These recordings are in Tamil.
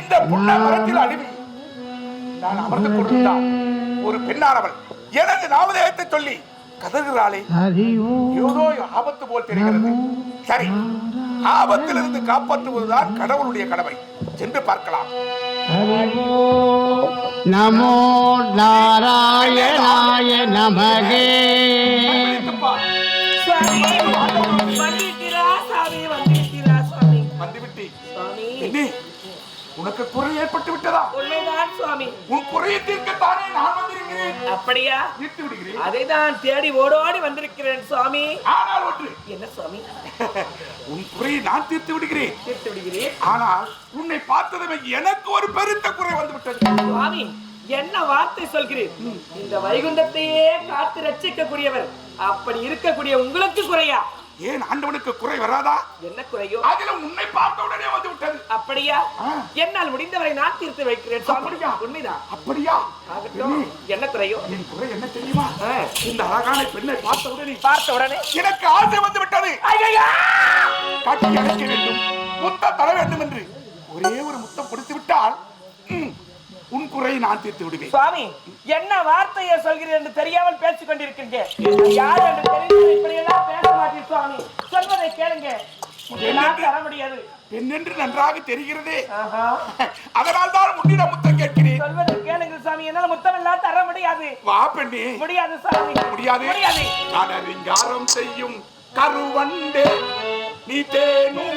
இந்த புண்ண மரத்தில் அடிமை. நான் அமர்ந்து கொண்டிருந்தான் ஒரு பெண்ணானவள் எனது நாமதேயத்தை சொல்லி கதறுகிறாளே. ஏதோ ஆபத்து போல் தெரிகிறது. சரி ஆபத்திலிருந்து காப்பாற்றுவதுதான் கடவுளுடைய கடமை. சென்று பார்க்கலாம். நமோ நாராயணாய நமகே. உனக்கு குறை ஏற்பட்டு விட்டதா? உண்மைதான் சுவாமி. உன் குறையை தீர்க்கத்தானே நான் வந்திருக்கிறேன்? அப்படியா? தீர்த்து விடுகிறேன். அதைதான் தேடி ஓடோடி வந்திருக்கிறேன் சுவாமி. ஆனால் ஒன்று. என்ன சுவாமி? உன் குறையை நான் தீர்த்து விடுகிறேன். தீர்த்து விடுகிறேன். ஆனால் உன்னை பார்த்ததுமே எனக்கு ஒரு பெருத்த குறை வந்து விட்டது சுவாமி என்ன வார்த்தை சொல்கிறேன் இந்த வைகுண்டத்தையே காத்து ரட்சிக்கக்கூடியவர். அப்படி இருக்கக்கூடிய உங்களுக்கு குறையா? ஏன் ஆண்டவனுக்கு குறை வராதா? என்ன குறையோ? அதிலும் உன்னை பார்த்த உடனே வந்து விட்டது அப்படியா. என்னால் முடிந்தவரை நான் தீர்த்து வைக்கிறேன் அப்படியா? உண்மைதான். அப்படியா? என்ன குறையோ? என் குறை என்ன தெரியுமா. இந்த அழகான பெண்ணை பார்த்த உடனே பார்த்த உடனே எனக்கு ஆசை வந்து விட்டது! கட்டி அணைக்க வேண்டும். முத்தம் தர வேண்டும் என்று ஒரே ஒரு முத்தம் கொடுத்து விட்டால் உன் குறையை நான் தீர்த்து விடுவேன். சுவாமி என்ன வார்த்தையை சொல்கிறேன் என்று தெரியாமல் பேசிக் கொண்டிருக்கின்றேன் யார் என்று தெரிந்தால் இப்படி எல்லாம் பேச மாட்டேன் சுவாமி. சொல்வதை கேளுங்க. தர முடியாது. நன்றாக தெரிகிறதே. அதனால் தான் உன்னிடம் முத்தம் கேட்கிறேன். சொல்வதை கேளுங்க சாமி என்னால முத்தம் எல்லாம் தர முடியாது. வா பெண்ணே. முடியாது சாமி முடியாது. முடியாது. கடலிங்காரம் செய்யும் கருவண்டே. நீ தேனூறு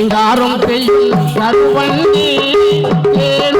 சிங்காரம் பெய்யும் கருவண்டி தேனூரும்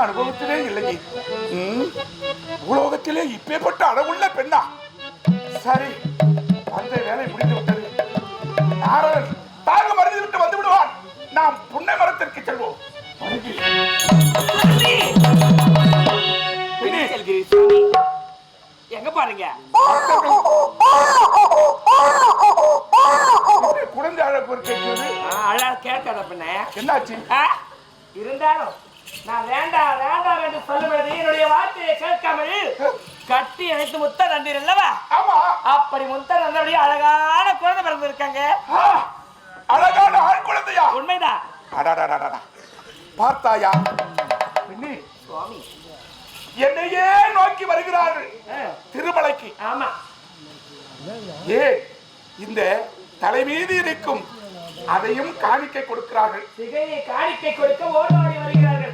அனுபவத்திலே இல்லையே. ம், உலோகத்திலே இப்பேற்பட்ட அளவுள்ள இருக்காங்க. அழகான ஆண் குழந்தையா? உண்மைதான். அடடடடடா. பார்த்தாயா? பின்னி சுவாமி. என்னையே நோக்கி வருகிறார்கள். திருமலைக்கு. ஆமா. ஏன் இந்த தலைமீது இருக்கும். அதையும் காணிக்கை கொடுக்கிறார்கள். சிகையை காணிக்கை கொடுக்க ஓடோடி வருகிறார்கள்.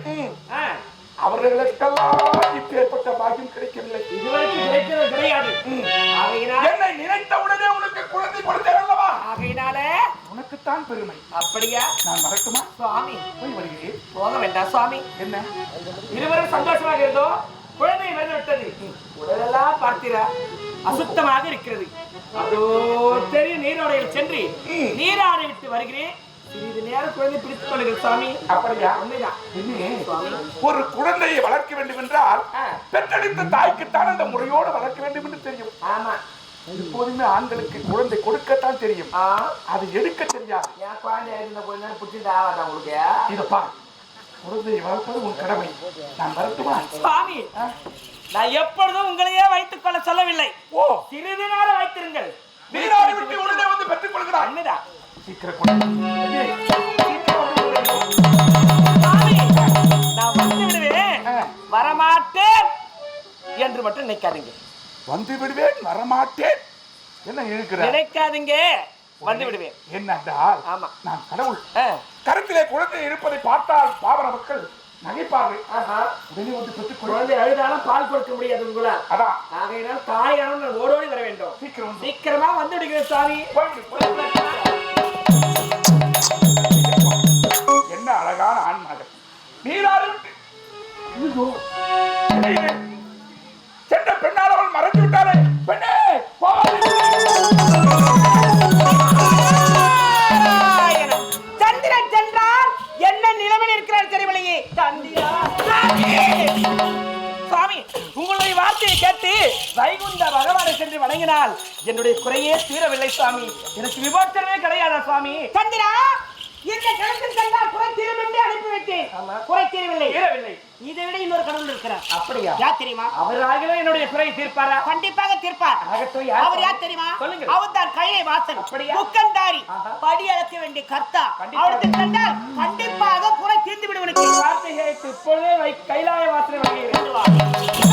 அவர்களுக்கெல்லாம் இப்பேற்பட்ட பாக்கியம் கிடைக்கவில்லை. இதுவரைக்கும் கிடைத்தது கிடையாது. என்னை நினைத்த உடனே உனக்கு குழந்தை உனக்குத்தான் பெருமை. அப்படியா? நான் வரட்டுமா? சுவாமி. போய் வருகிறேன். போக வேண்டாம் சுவாமி. என்ன? இருவரும் சந்தோஷமாக இருந்தோம் குழந்தை வந்து விட்டது. உடலெல்லாம் பார்த்தீரா? அசுத்தமாக இருக்கிறது. அதோ தெரியும் நீரோடையில் சென்று நீராடி விட்டு வருகிறேன். சிறிது நேரம் குழந்தை பிடித்துக் கொள்ளுங்கள் சுவாமி. அப்படியா? உண்மைதான். ஒரு குழந்தையை வளர்க்க வேண்டும் என்றால். பெற்றெடுத்த தாய்க்குத்தான் அந்த முறையோடு வளர்க்க வேண்டும் என்று தெரியும். எப்போதுமே ஆண்களுக்கு குழந்தை கொடுக்கத்தான் தெரியும். அது எடுக்க தெரியாது. என் குழந்தை இருந்த கொஞ்ச நேரம் பிடிச்சிட்டு ஆகாதா உங்களுக்கு? இத பார். குழந்தையை வளர்ப்பது உன் கடமை. நான் வரட்டுமா? சுவாமி நான் எப்பொழுதும் உங்களையே வைத்துக் கொள்ள சொல்லவில்லை. ஓ. சிறிது நேரம் வைத்திருங்கள். நீராடி விட்டு உடனே வந்து பெற்றுக் கொள்கிறான் உண்மைதான் சீக்கிரம் நான் வந்து விடுவேன். வரமாட்டேன் என்று மட்டும் நினைக்காதீங்க. வந்து விடுவேன் வரமாட்டேன் என்ன இழுக்கிற? நினைக்காதீங்க. வந்து விடுவேன் என்னென்றால் ஆமா. நான் கடவுள். கருத்திலே குழந்தை இருப்பதை பார்த்தால் பாவர மக்கள் நகைப்பார்கள். ஆஹா. உடனே வந்து பெற்றுக் குழந்தை அழுதாலும் பால் கொடுக்க முடியாது உங்களால். அதான். ஆகையினால் தாயாரும் நான் ஓடோடி வர வேண்டும். சீக்கிரம் சீக்கிரமா வந்து விடுகிறேன் சாமி. என்ன அழகான ஆண் மகன். உங்களுடைய வார்த்தையை கேட்டு வைகுண்ட பகவானை சென்று வணங்கினால் என்னுடைய குறையே தீரவில்லை சுவாமி. எனக்கு விமோச்சனமே கிடையாதா சுவாமி? சந்திரா இந்த சென்றால் குறை தீரும் என்று அனுப்பி வைத்தேன். குறை தீரவில்லை. தீரவில்லை. இதை விட இன்னொரு கடவுள் இருக்கிறார். அப்படியா? யார் தெரியுமா? அவராகவே என்னுடைய குறையை தீர்ப்பாரா? கண்டிப்பாக தீர்ப்பார். அவர் யார் சொல்லுங்க? தெரியுமா? சொல்லுங்கள். அவர் தான் கைலை வாசன் அப்படியா? முக்கந்தாரி. படி அளக்க வேண்டிய கர்த்தா. அவருக்கு கண்டால் கண்டிப்பாக குறை தீர்ந்து விடுவனுக்கு வார்த்தை கேட்டு இப்பொழுதே கைலாய வாசனை வருகிறேன்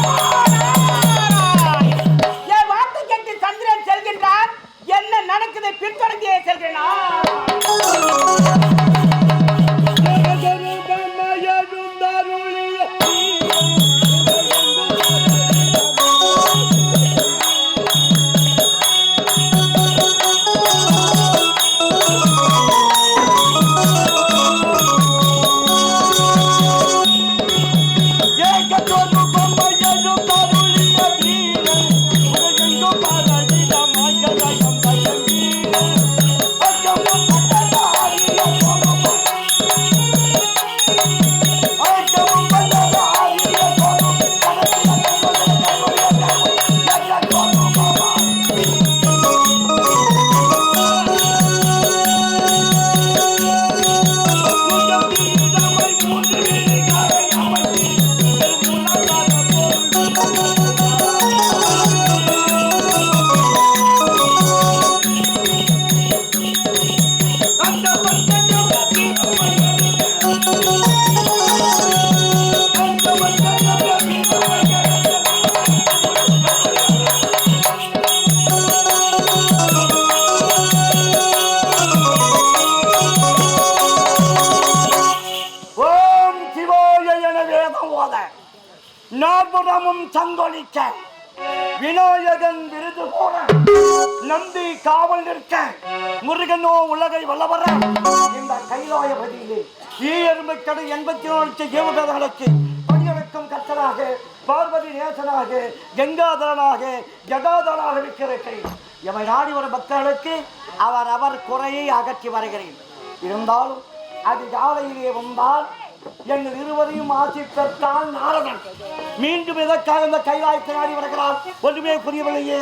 என்ன நடக்குது? பின்தொடர் வேதம் ஓத நாபுரமும் சங்கொலிக்க விநாயகன் விருது போற நந்தி காவல் நிற்க. முருகனோ உலகை வல்லவர. இந்த கைலாயபதியிலே ஈயரும்பு கடை எண்பத்தி நாலு தேவதர்களுக்கு பணியடக்கம் கத்தனாக பார்வதி நேசனாக கங்காதரனாக ஜகாதரனாக இருக்கிறேன் எமை நாடி வரும் பக்தர்களுக்கு அவர் அவர் குறையை அகற்றி வருகிறேன். இருந்தாலும் அது காலையிலே வந்தால் எங்கள் இருவரையும் ஆட்சி நாரதன். மீண்டும் எதற்காக இந்த கைலாயத்தை நாடி வருகிறார்? ஒன்றுமே புரியவில்லையே.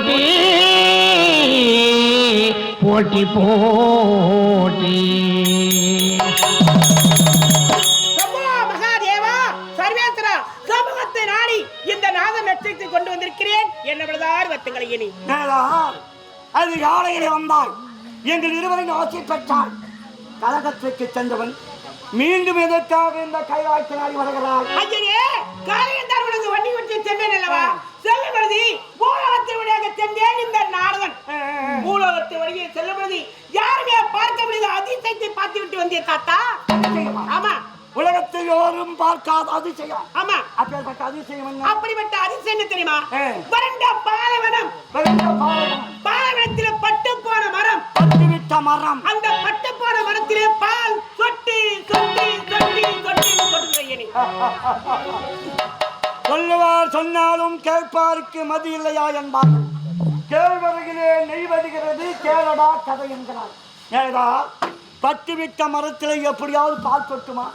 போட்டி. போட்டி போட்டி. கொண்டு வந்திருக்கிறேன். என்ன பிரதார் வத்துங்களை இனி? அது காலையிலே வந்தால் எங்கள் இருவரின் ஆட்சி பெற்றால் கழகத்திற்கு சென்றவன் மீண்டும் எதற்காக இந்த கைலாயத்தை நாடி வருகிறார் ஐயனே காலையில் தான் உனது வண்டி விட்டு சென்றேன் அல்லவா? செல்லுமதி பூலோகத்தை வழியாக சென்றேன் இந்த நாரதன். பூலோகத்தை வழியே செல்லுமதி யாருமே பார்க்க முடியாத அதிசயத்தை பார்த்து விட்டு வந்தேன் தாத்தா? ஆமா. உலகத்தில் யோரும் பார்க்காத அதிசயம். ஆமா. அப்பேற்பட்ட அதிசயம் அப்படிப்பட்ட அதிசயம் தெரியுமா. வறண்ட பாலைவனம். பாலைவனத்திலே பட்டு போன மரம். பட்டுவிட்ட மரம். அந்த பட்டு போன மரத்திலே பால் சொட்டி சொட்டி சொட்டி சொட்டி இனி. சொல்லுவார் சொன்னாலும் கேட்பாருக்கு மதி இல்லையா என்பார். கேழ்வரகிலே நெய் வருகிறது கேளடா கதை என்கிறார். ஏடா பட்டுவிட்ட மரத்திலே எப்படியாவது பால் சொட்டுமா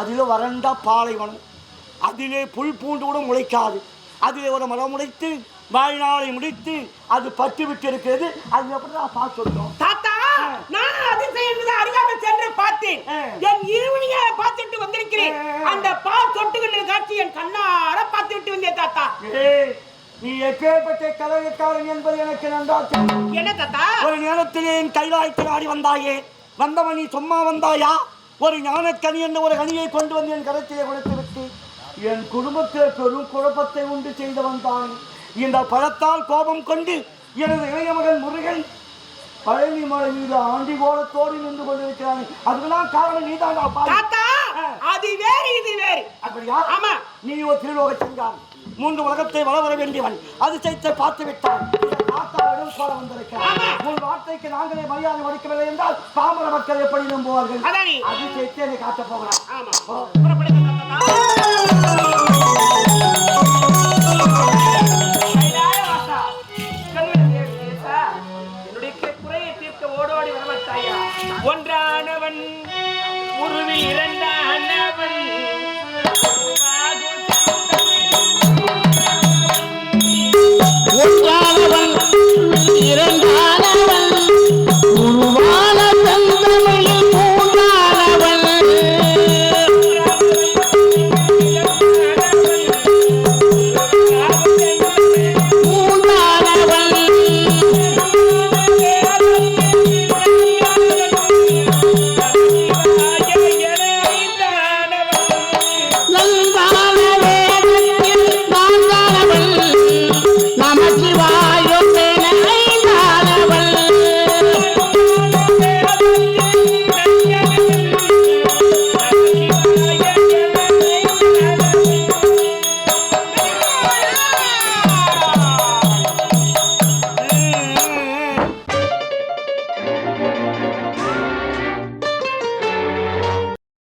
அதில் வறண்ட பாலைவனம். அதிலே புல் பூண்டு கூட முளைக்காது. அதிலே ஒரு மரம் முளைத்து வாழ்நாளை முடித்து அது பட்டு விட்டு இருக்கிறது அது எப்படிதான் பால் சொட்டும் தாத்தா என்பதை அறியாமல் சென்று பார்த்தேன். என் இருவனையே பார்த்துட்டு வந்திருக்கிறேன். அந்த பால் தொட்டுகின்ற காட்சி என் கண்ணார பார்த்து விட்டு வந்தேன் தாத்தா நீ எப்பேற்பட்ட கலகக்காரன் என்பது எனக்கு நன்றா என்ன தாத்தா? ஒரு நேரத்திலே என் கைலாயத்தில் ஆடி வந்தாயே. வந்தவன் நீ சும்மா வந்தாயா? ஒரு ஞானக்கனி என்ற ஒரு கனியை கொண்டு வந்து என் கரத்திலே கொடுத்து விட்டு என் குடும்பத்தில் பெரும் குழப்பத்தை உண்டு செய்தவன் தான் இந்த பழத்தால் கோபம் கொண்டு எனது இளைய மகன் முருகன் பழனி மலை மீது ஆண்டி கோலத்தோடு நின்று கொண்டிருக்கிறான். அதுக்கெல்லாம் காரணம் நீதான் தாத்தா அது வேறு இது வேறு. அப்படியா? ஆமா. நீ ஒரு திருலோக சென்றான் மூன்று உலகத்தை வள வர வேண்டியவன். அதிசயத்தை பார்த்து விட்டான். தாத்தாவிடம் போல வந்திருக்கிறான். உன் வார்த்தைக்கு நாங்களே மரியாதை அளிக்கவில்லை என்றால் பாமர மக்கள் எப்படி நம்புவார்கள். அதிசயத்தை காட்டப் போகிறான் ஆமா. ஒன்றானவன் உருவில் இரண்டான்